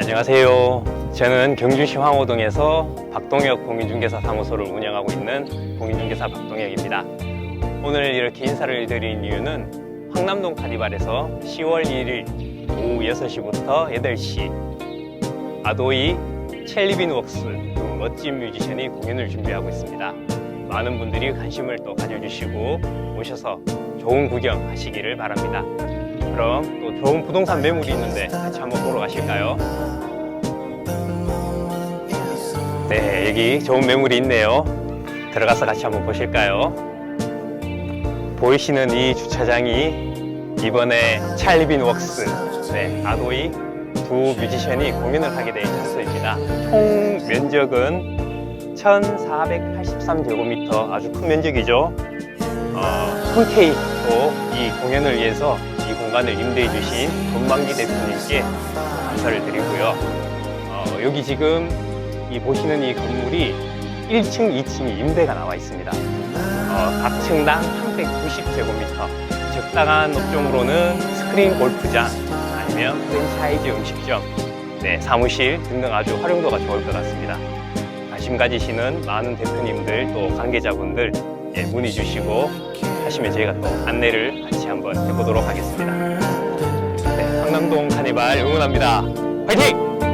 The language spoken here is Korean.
안녕하세요. 저는 경주시 황호동에서 박동혁 공인중개사 사무소를 운영하고 있는 공인중개사 박동혁입니다. 오늘 이렇게 인사를 드린 이유는 황남동 카니발에서 10월 1일 오후 6시부터 8시 아도이 첼리빈 웍스 두 멋진 뮤지션이 공연을 준비하고 있습니다. 많은 분들이 관심을 또 가져주시고 오셔서 좋은 구경 하시기를 바랍니다. 그럼 또 좋은 부동산 매물이 있는데 같이 한번 보러 가실까요? 네, 여기 좋은 매물이 있네요. 들어가서 같이 한번 보실까요? 보이시는 이 주차장이 이번에 찰리빈 웍스, 네, 아도이 두 뮤지션이 공연을 하게 될 장소입니다. 총 면적은 1483제곱미터 아주 큰 면적이죠. 어, 흔쾌히 또 이 공연을 위해서 이 공간을 임대해 주신 권만기 대표님께 감사를 드리고요. 어, 여기 지금 이 보시는 이 건물이 1층, 2층이 임대가 나와 있습니다. 어, 각 층당 390제곱미터. 적당한 업종으로는 스크린 골프장 아니면 프랜차이즈 음식점, 네, 사무실 등등 아주 활용도가 좋을 것 같습니다. 관심 가지시는 많은 대표님들 또 관계자분들 예, 문의 주시고 하시면 저희가 또 안내를 같이 한번 해보도록 하겠습니다. 네, 상남동 카니발 응원합니다. 화이팅!